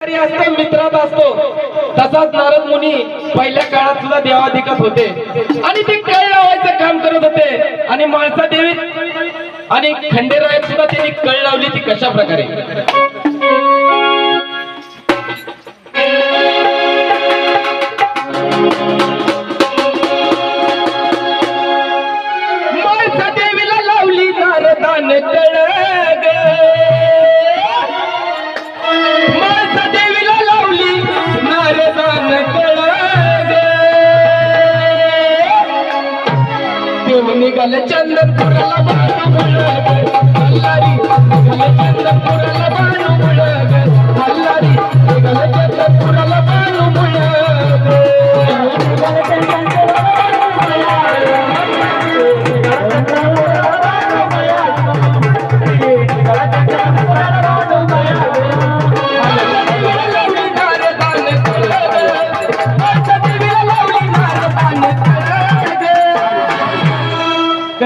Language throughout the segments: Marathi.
असतो मित्रात असतो. तसाच नारद मुनी पहिल्या काळात सुद्धा देवाधिकत होते. आणि ते कळ लावायचं काम करत होते. आणि माणसा देवीत आणि खंडेरायात सुद्धा त्यांनी कळ लावली ती कशा प्रकारे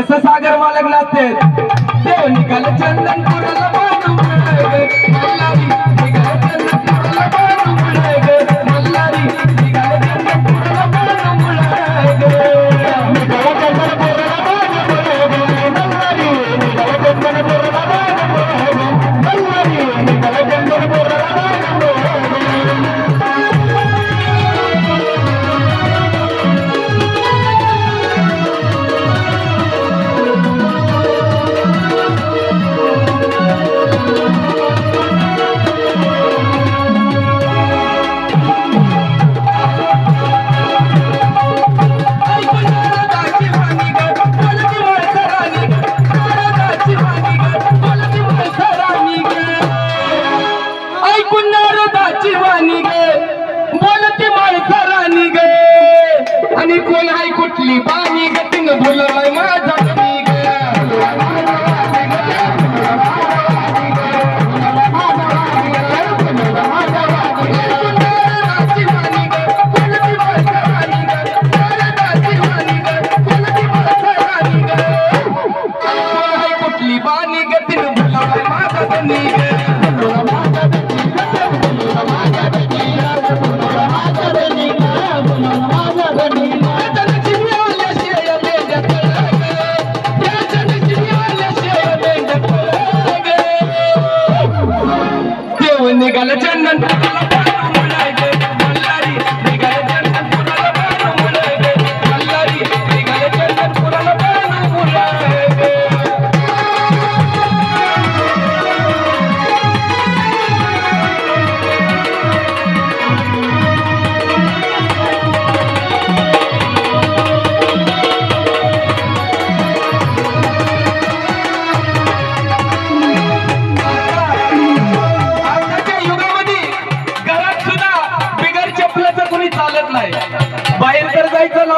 कसं सागर मालक नाचते देव निघाल चंदनपुराला आणि कोण आहे कुठली बाणी? ग तिनं माझा. నీ గల్ల చెందంటే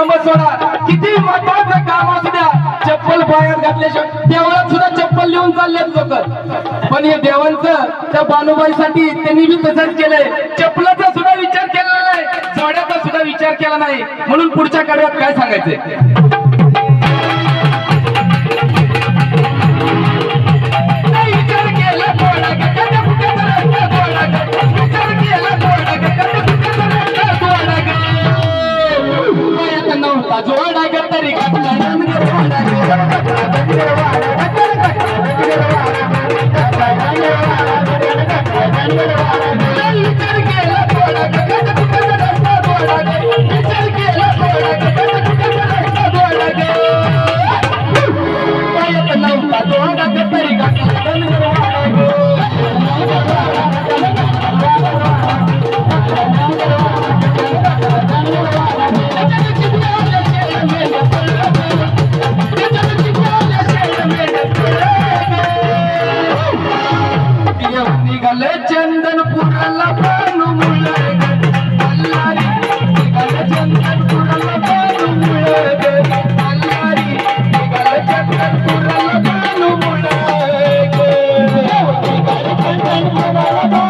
जायचं सोडा. किती महत्वाचं काम असू द्या. चप्पल पायात घातल्याशिवाय देवळात सुद्धा चप्पल लिहून चाललेत लोक. पण हे देवांचं त्या बानुबाईसाठी त्यांनी बी तसंच केलंय. चप्पलाचा सुद्धा विचार केला नाही. जोड्याचा सुद्धा विचार केला नाही. म्हणून पुढच्या कडव्यात काय सांगायचंय? Thank you.